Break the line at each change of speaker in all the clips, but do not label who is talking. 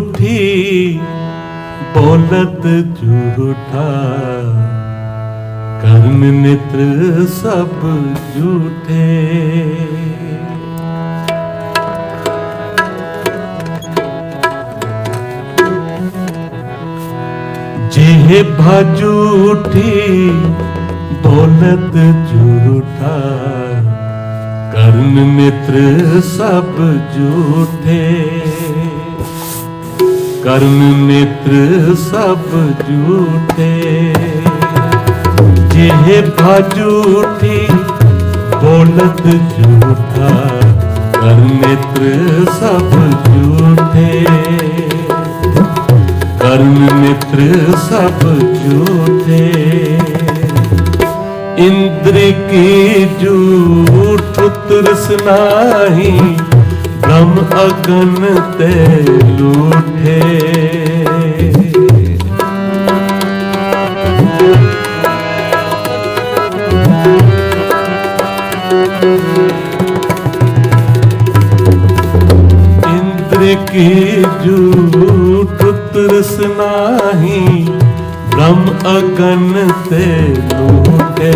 झूठी बोलत झूठा कर्म नेत्र सब झूठे। जेह झूठी बोलत झूठा कर्म मित्र सब झूठे। ਕਰਮ ਮਿੱਤਰ ਸਭ ਝੂਠੇ। ਜਿਹੇ ਭਾਜੂਠੀ ਬੋਲਤ ਝੂਠਾ ਕਰ ਮਿੱਤਰ ਸਭ ਝੂਠੇ। ਕਰਮ ਮਿੱਤਰ ਸਭ ਝੂਠੇ। ਇੰਦਰ ਕੀ ਝੂਠ ਤਰਸ ਨਾਹੀ ब्रह्म अगन ते लूठे। इंद्र की झूठ तृष्णाही ब्रह्म अगन ते लूटे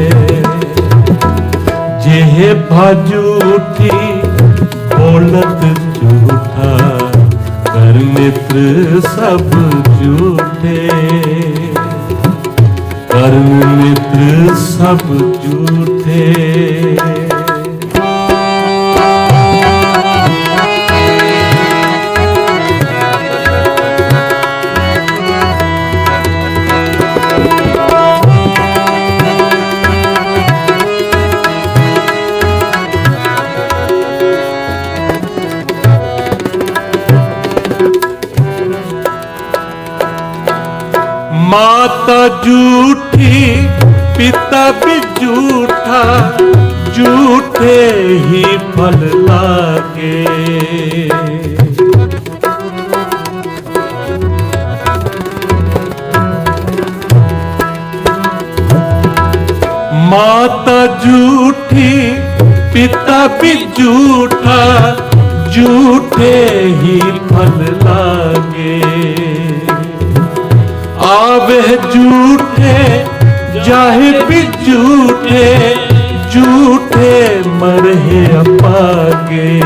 जेह भाजूठी बोलत झूठा कर मित्र सब झूठे कर्म मित्र सब झूठे माता झूठी पिता भी झूठा झूठे ही फल लागे। माता झूठी पिता भी झूठा झूठे ही फल लागे। ਵਹਿ ਝੂਠੇ, ਜਾਹੇ ਵੀ ਝੂਠੇ ਝੂਠੇ ਮਰਹਿ ਅਪਾਗੇ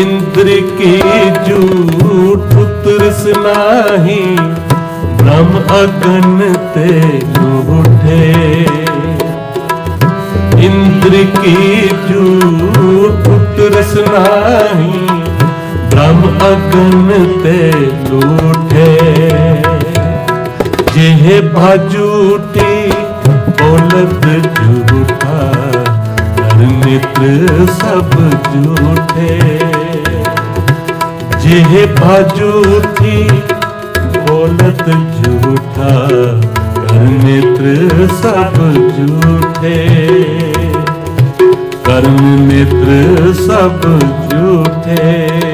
ਇੰਦਰ ਕੀ ਝੂਠ ਉਤਰਸ ਨਾਹੀ, ਬ੍ਰਹਮ ਅਗਨ ਤੇ ਝੂਠੇ ਇੰਦਰ ਕੀ ਝੂਠ ਉਤਰਸ ਨਾਹੀ, ਬ੍ਰਹਮ ਅਗਨ ਤੇ ਝੂਠੇ ਇਹ ਭਾਜੂਟੀ ਬੋਲਤ ਝੂਠਾ ਨਿਤਰ ਸਭ ਝੂਠੇ। ਜਿਹ ਭਾਜੂਟੀ ਬੋਲਤ ਝੂਠਾ ਨਿਤਰ ਸਭ ਝੂਠੇ। ਕਰਮ ਮਿੱਤਰ ਸਭ ਝੂਠੇ।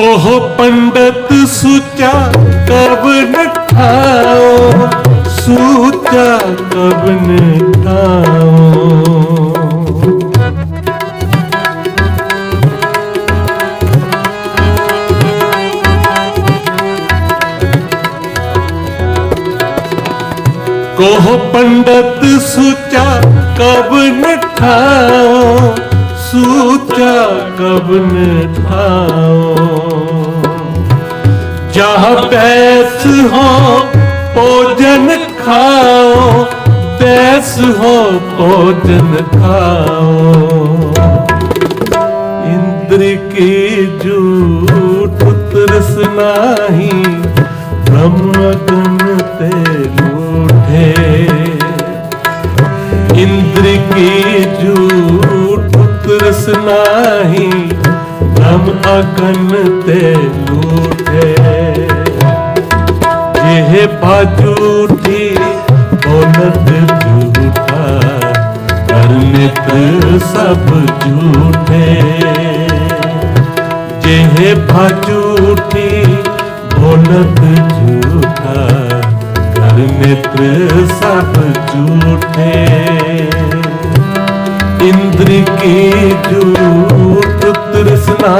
कोह पंडित सुचा कब न खाओ सूचा कब न खाओ कोह पंडित सुचा कब न खाओ सूचा कब न ਜਹ ਪੈਸ ਹੋ, ਭੋਜਨ ਖਾਓ ਪੈਸ ਹੋ, ਭੋਜਨ ਖਾਓ। ਇੰਦਰ ਕੀ ਜੂਠ ਤਰਸ ਨਾਹੀ, ਬ੍ਰਹਮ ਗੁਣ ਤੇ ਲੂਠੇ ਇੰਦਰ ਕੀ ਜੂਠ ਤਰਸ ਨਾਹੀ, ਬ੍ਰਹਮ ਅਗਨ ਤੇ ਲੂਠੇ निभा झूठी बोलत झूठा, कर्मित सब झूठे। जेहे भा झूठी बोलत झूठा, कर्मित सब झूठे। इंद्र की झूठ तृष्णा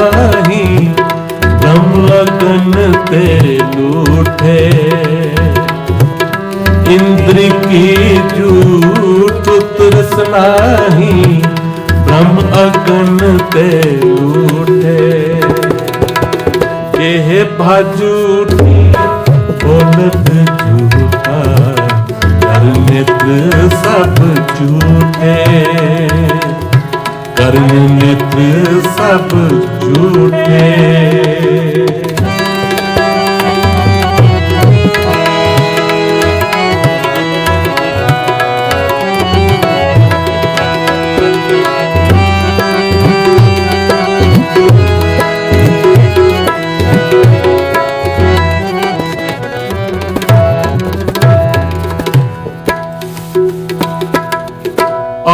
हम लगन तेरे लूठे इंद्र की झूठ तृष्णा ही ब्रह्म अगन ते लूठे यह भाजूठी बोलत झूठा, करनित सब झूठे। करनित सब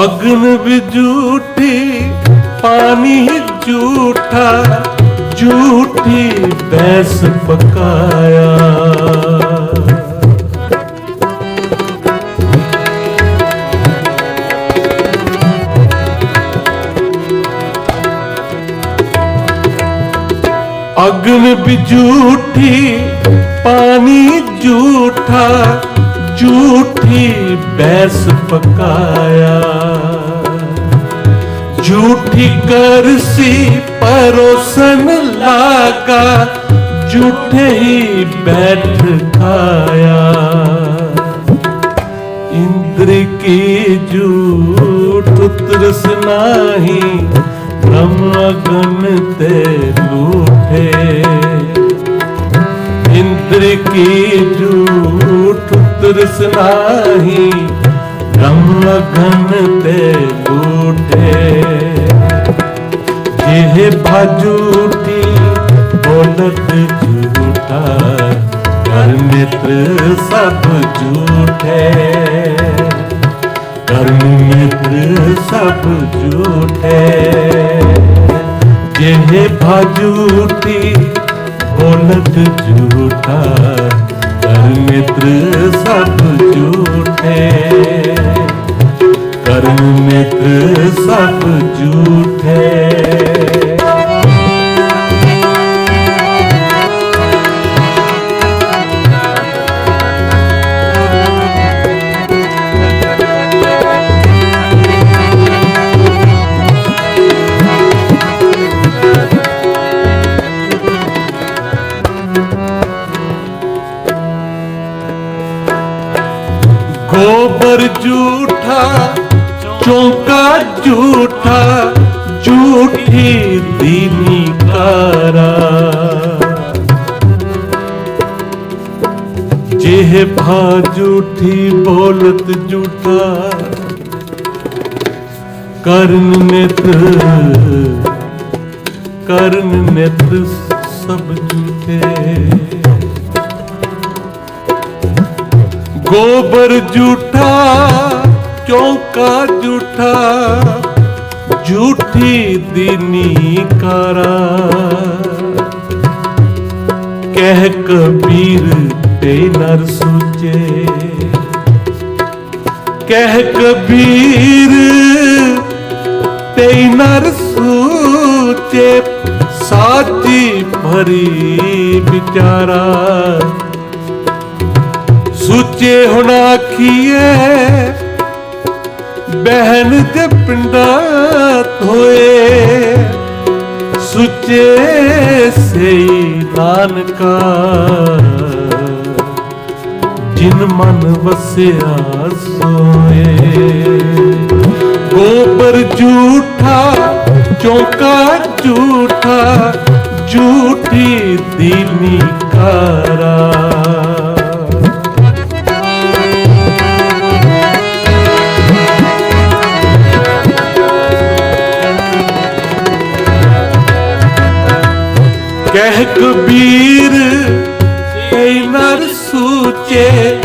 अग्न भी झूठी पानी झूठा झूठी बैस पकाया अग्न भी झूठी पानी झूठा झूठी बैस पकाया झूठी करसी परोसन लागा, झूठे ही बैठ खाया। इंद्र की झूठ तृष्णाही ब्रह्म गण ते लूठे। इंद्र की झूठ तृष्णाही ब्रह्म घन ते लूटे ਸੇਭਾ ਝੂਠੀ ਬੋਲਤ ਝੂਠਾ, ਕਰ ਮਿੱਤਰ ਸਭ ਝੂਠੇ। ਕਰਮ ਮਿੱਤਰ ਸਭ ਝੂਠੇ। ਜਿਹੇ ਭਾ ਝੂਠੀ ਬੋਲਤ ਝੂਠਾ, ਕਰ ਮਿੱਤਰ ਸਭ ਇਹ ਭਾ ਝੂਠੀ ਬੋਲਤ ਝੂਠਾ। ਕਰਨ ਨਿਤ ਕਰਨ ਨਿਤ ਸਭ ਝੂਠੇ। ਗੋਬਰ ਝੂਠਾ, ਚੌਂਕਾ ਝੂਠਾ, ਝੂਠੀ ਦੀਨੀ ਕਾਰਾ। ਕਹਿ ਕਬੀਰ ਤੇ ਨਰ ਸੂਚੇ। ਕਹਿ ਕਬੀਰ ਤੇ ਨਰ ਸੂਚੇ, ਸਾਚੀ ਭਰੀ ਵਿਚਾਰਾ। ਸੂਚੇ ਹੁਣ ਆਖੀਏ ਬਹਿਨ ਤੇ ਪਿੰਡਾ ਧੋਏ। ਸੁੱਚੇ ਸੇ ਨਾਨਕਾ। ਜਿਨ ਮਨ ਵਸਿਆ ਸੋਏ। ਗੋਬਰ ਝੂਠਾ, ਚੌਕਾ ਝੂਠਾ, ਝੂਠੀ ਦੀਨੀ ਕਾਰਾ। ਕਹਿ ਕਬੀਰ ਇਹ ਨਰ ਸੂਚੇ।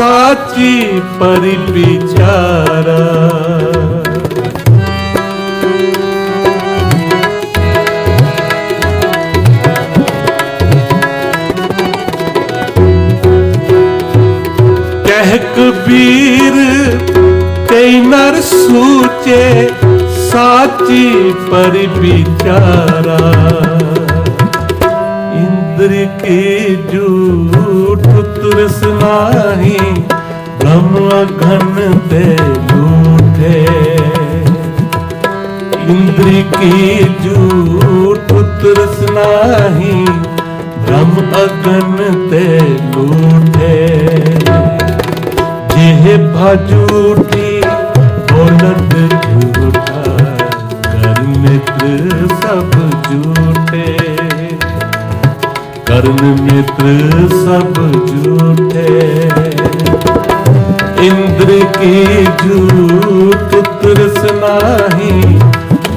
साची परिपिचारा कह कबीर ते सूचे साची परिपिचारा इंद्र के जू तुरस नाही ब्रह्म घन ते लूठे इंद्र की झूठ। तुरस नाही ब्रह्म अगन ते लूठे। जेह भजूठी बोलत कर्ण मित्र सब झूठे। इंद्र की झूठ तुरस नाही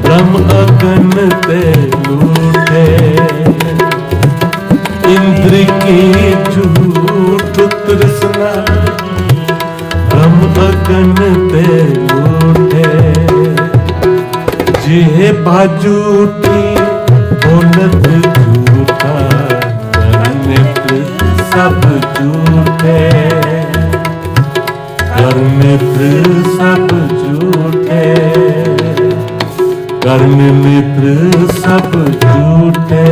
ब्रह्म अगन ते लूठे इंद्र की झूठ तुरस नाही ब्रह्म अगन ते लूठे जे बाजूठी बोलत झूठे। कर मित्र सब झूठे। कर्म मित्र सब झूठे।